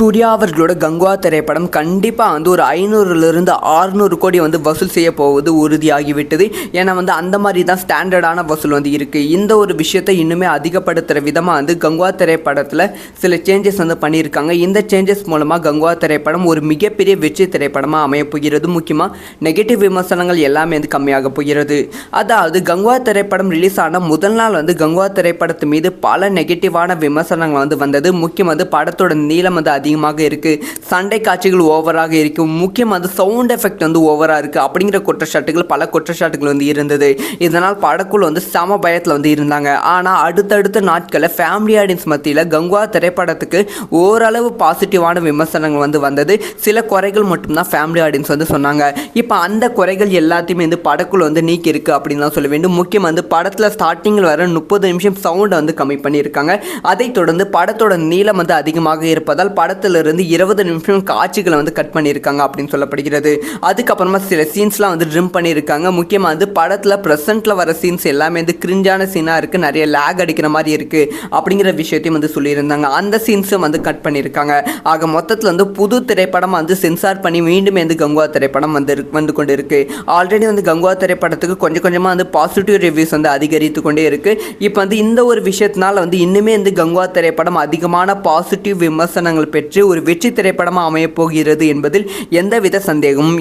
சூர்யா அவர்களோட கங்குவா திரைப்படம் கண்டிப்பாக வந்து ஒரு ஐநூறுலேருந்து ஆறுநூறு கோடி வந்து வசூல் செய்ய போவது உறுதியாகிவிட்டது. ஏன்னா வந்து அந்த மாதிரி தான் ஸ்டாண்டர்டான வசூல் வந்து இருக்குது இந்த ஒரு விஷயத்தை இன்னுமே அதிகப்படுத்துகிற விதமாக வந்து கங்குவா திரைப்படத்தில் சில சேஞ்சஸ் வந்து பண்ணியிருக்காங்க. இந்த சேஞ்சஸ் மூலமாக கங்குவா திரைப்படம் ஒரு மிகப்பெரிய வெற்றி திரைப்படமாக அமையப்போகிறது முக்கியமாக நெகட்டிவ் விமர்சனங்கள் எல்லாமே வந்து கம்மியாக போகிறது. அதாவது கங்குவா திரைப்படம் ரிலீஸ் ஆன முதல் நாள் வந்து கங்குவா திரைப்படத்து மீது பல நெகட்டிவான விமர்சனங்கள் வந்து வந்தது. முக்கியம் வந்து படத்தோட நீளம் வந்து அதிக அதிகமாக இருக்குது சண்டை காட்சிகள் ஓவராக இருக்கும் முக்கியம் அது சவுண்ட் எஃபெக்ட் வந்து ஓவராக இருக்குது அப்படிங்கிற குற்றச்சாட்டுகள் பல குற்றச்சாட்டுகள் வந்து இருந்தது. இதனால் படக்குழு வந்து சம பயத்தில் வந்து இருந்தாங்க. ஆனால் அடுத்தடுத்த நாட்களில் ஃபேமிலி ஆடியன்ஸ் மத்தியில் கங்குவா திரைப்படத்துக்கு ஓரளவு பாசிட்டிவான விமர்சனங்கள் வந்து வந்தது. சில குறைகள் மட்டும்தான் ஃபேமிலி ஆடியன்ஸ் வந்து சொன்னாங்க. இப்போ அந்த குறைகள் எல்லாத்தையுமே வந்து படக்குழு வந்து நீக்கி இருக்குது அப்படின்னு தான் சொல்ல வேண்டும். முக்கியம் வந்து படத்தில் ஸ்டார்டிங்கில் வர முப்பது நிமிஷம் சவுண்டை வந்து கம்மி பண்ணியிருக்காங்க. அதைத் தொடர்ந்து படத்தோட நீளம் வந்து அதிகமாக இருப்பதால் படத்திலிருந்து இருபது நிமிஷம் காட்சிகளை வந்து கட் பண்ணியிருக்காங்க அப்படின்னு சொல்லப்படுகிறது. அதுக்கப்புறமா சில சீன்ஸ்லாம் வந்து ட்ரிம் பண்ணியிருக்காங்க. முக்கியமாக வந்து படத்தில் ப்ரெசென்ட்டில் வர சீன்ஸ் எல்லாமே வந்து கிரிஞ்சான சீனாக இருக்குது நிறைய லேக் அடிக்கிற மாதிரி இருக்குது அப்படிங்கிற விஷயத்தையும் வந்து சொல்லியிருந்தாங்க. அந்த சீன்ஸும் வந்து கட் பண்ணியிருக்காங்க. ஆக மொத்தத்தில் வந்து புது திரைப்படம் வந்து சென்சார் பண்ணி மீண்டும் வந்து கங்குவா திரைப்படம் வந்து வந்து கொண்டு இருக்குது ஆல்ரெடி வந்து கங்குவா திரைப்படத்துக்கு கொஞ்சம் கொஞ்சமாக வந்து பாசிட்டிவ் ரிவ்யூஸ் வந்து அதிகரித்து கொண்டே இருக்குது இப்போ வந்து இந்த ஒரு விஷயத்தினால வந்து இன்னுமே வந்து கங்குவா திரைப்படம் அதிகமான பாசிட்டிவ் விமர்சனங்கள் பெற்று பெற்று ஒரு வெற்றி திரைப்படமாக அமையப் போகிறது என்பதில் எந்தவித சந்தேகமும்